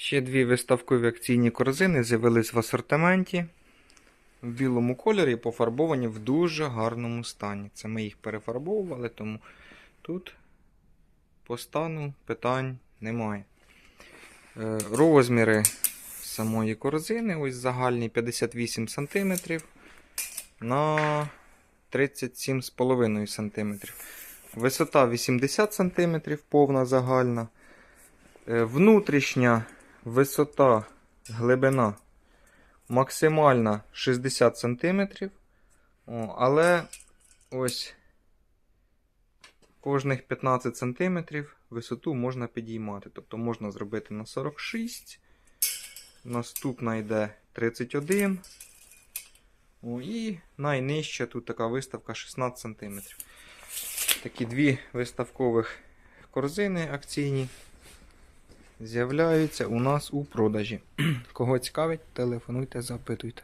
Ще дві виставкові акційні корзини з'явились в асортименті. В білому кольорі пофарбовані в дуже гарному стані. Це ми їх перефарбовували, тому тут по стану питань немає. Е, Розміри самої корзини, ось загальні 58 см на 37,5 см. Висота 80 см, повна загальна. Е, Внутрішня висота, глибина максимальна 60 см. Але ось кожних 15 см висоту можна підіймати. Тобто можна зробити на 46, наступна йде 31. О, і найнижча тут така виставка 16 см. Такі дві виставкових корзини акційні з'являються у нас у продажі. Кого цікавить, телефонуйте, запитуйте.